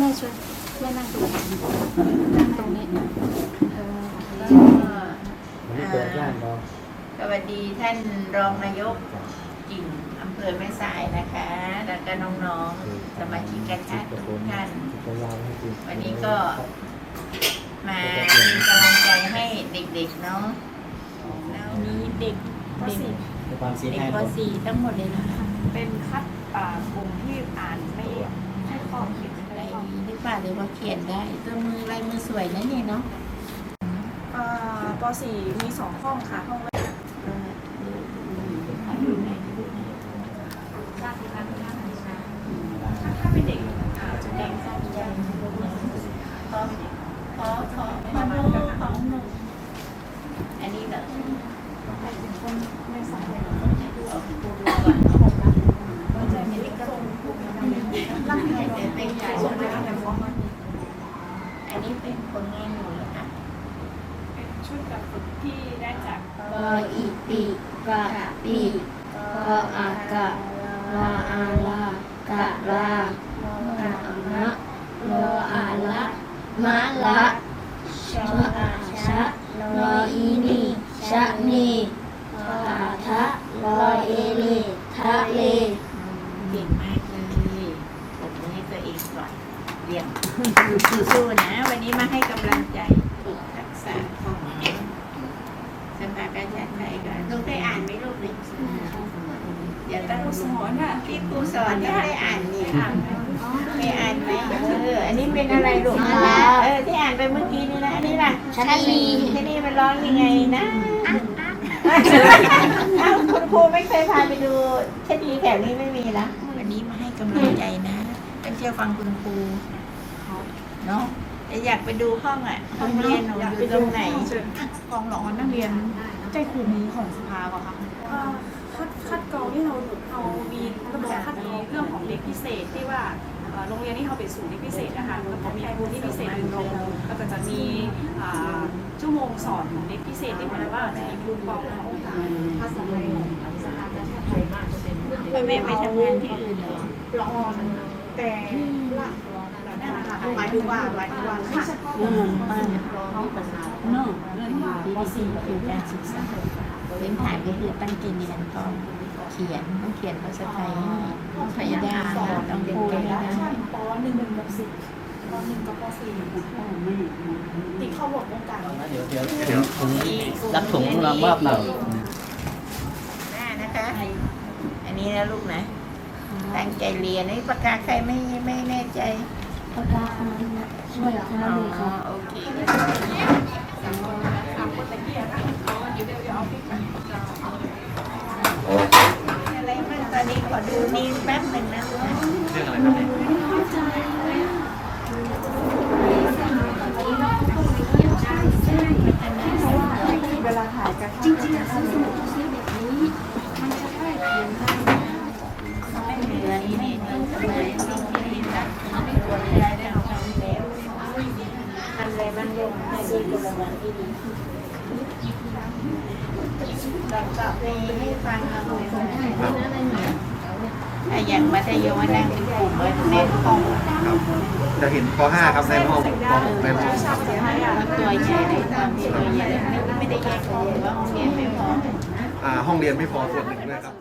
แม่ช่วยแม่นั่งตรงนี้นั่งตรงนี้เออวันนี้เปิดย่านเราสวัสดีท่านรองนายกกิ่งอำเภอแม่สายนะคะ แล้วก็น้องๆสมาชิกกชาติทุกท่านจะยาวให้กินวันนี้ก็มาเป็นกำลังใจให้เด็กๆเนาะแล้วมีเด็กเด็กในความสีเด็กให้ป .4 ทั้งหมดเลยนะคะเป็นคัดอ่ากลุ่มที่อ่านไม่ ว่าเขียนได้ตัวมือลายมือสวยนะเนี่ยเนาะอ่าป .4 มีสองห้องค่ะ ห้องแรกเออดูดูขอดูหน่อยดูหน่อยถ้าถ้าเป็นเด็กอ่าจะแดเด็งกสร้างใจขอขอขอขอดูของหนูอันนี้เหรอไม่ใส่ดูเอาดูดูก่อนเนาะว่าจะมีลิขสิทธิ์ร่างกายแต่เป็นใหญ่ ส่งไปทางไห นฟ้องมันอันนี้เป็นคนงานหนูเหรอคะเป็นชุดกับฝึกที่ได้จากปออีปีกะปีปออากะรออาลากะลากะมะรออาละมะละชออาชะรออีนีชะนีรออาทะรอเอเลทะเลเก่งมากเลยปรบมือให้ตัวเองก่อน เรียนสู้ๆนะ วันนี้มาให้กำลังใจฝึกทักษะของสภากาชาติไทยกันลูกได้อ่านไหมลูกนี่เดี๋ยวต้องครูสอนค่ะที่ครูสอนยังได้อ่านนี่อ่านไหมไม่อ่านไหมเอออันนี้เป็นอะไรลูกเออที่อ่านไปเมื่อกี้นี่นะอันนี้ล่ะชะนีชะนีมันร้องยังไงนะเอ้าคุณครูไม่เคยพาไปดูชะนีแถวนี้ไม่มีละวันนี้มาให้กำลังใจนะต้อง เชื่อฟังคุณครูเนาะแต่อยากไปดูห้องอะห้องเรียนหนูอยู่ตรงไหนกองหลองนักเรียนใจครูมีของสภาป่ะคะคัดคัดกรองที่เราเรามีระบบคัดกรองเรื่องของเด็กพิเศษที่ว่าเอ่อโรงเรียนที่เขาเป็นศูนย์เด็กพิเศษนะคะแล้วก็มีครูที่พิเศษอยู่โรงแล้วก็จะมีอ่าชั่วโมงสอนของเด็กพิเศษที่หมายถึงว่าจะมีครูกองเขาภาษาไทยสภาประชาไทยมากจะเป็นไม่ไม่ไปทำงานที่อื่นเหรอละออน แต่ละนั่นนะคะหมายถึงว่าหมายถึงว่าไม่เฉพาะอืมบ้านเนาะป .4 คือการศึกษาพื้นฐานก็คือตั้งใจเรียนก่อนเขียนต้องเขียนภาษาไทยให้ได้ต้องเรียนเก่งได้ปหนึ่งหนึ่งกับสิบปหนึ่งกับปสี่ติดเข้าบทวงการเดี๋ยวเดี๋ยวเดี๋ยวถุงรับถุงรางวัลเราหน้านะคะ อันนี้นะลูกนะ ตั้งใจเรียนนี่ปากกาใครไม่ไม่แน่ใจปากกาคนนี้ช่วยคนละอ๋อเลยค่ะโอเคทำคนตะเกียบเดี๋ยวเดี๋ยวเดี๋ยวเอาพริกไปอะไรบ้างตอนนี้ขอดูนี่แป๊บหนึ่งนะลูกนะเรื่องอะไรครับเนี่ย ทำอะไรางให้ด้วยกำลังที่ดีลองตอบเลงให้ฟังเอาหน่อยนะถ้าอย่างมัธยมนั่งเป็นกลุ่มว่าแน่นห้องจะเห็นป .5 ครับในห้องป .6 ในห้องตัวใหญ่เลยตอนที่ตัวใหญ่ไม่ได้แยกห้องว่าห้องเรียนไม่พออ่าห้องเรียนไม่พอส่วนหนึ่งด้วยครับ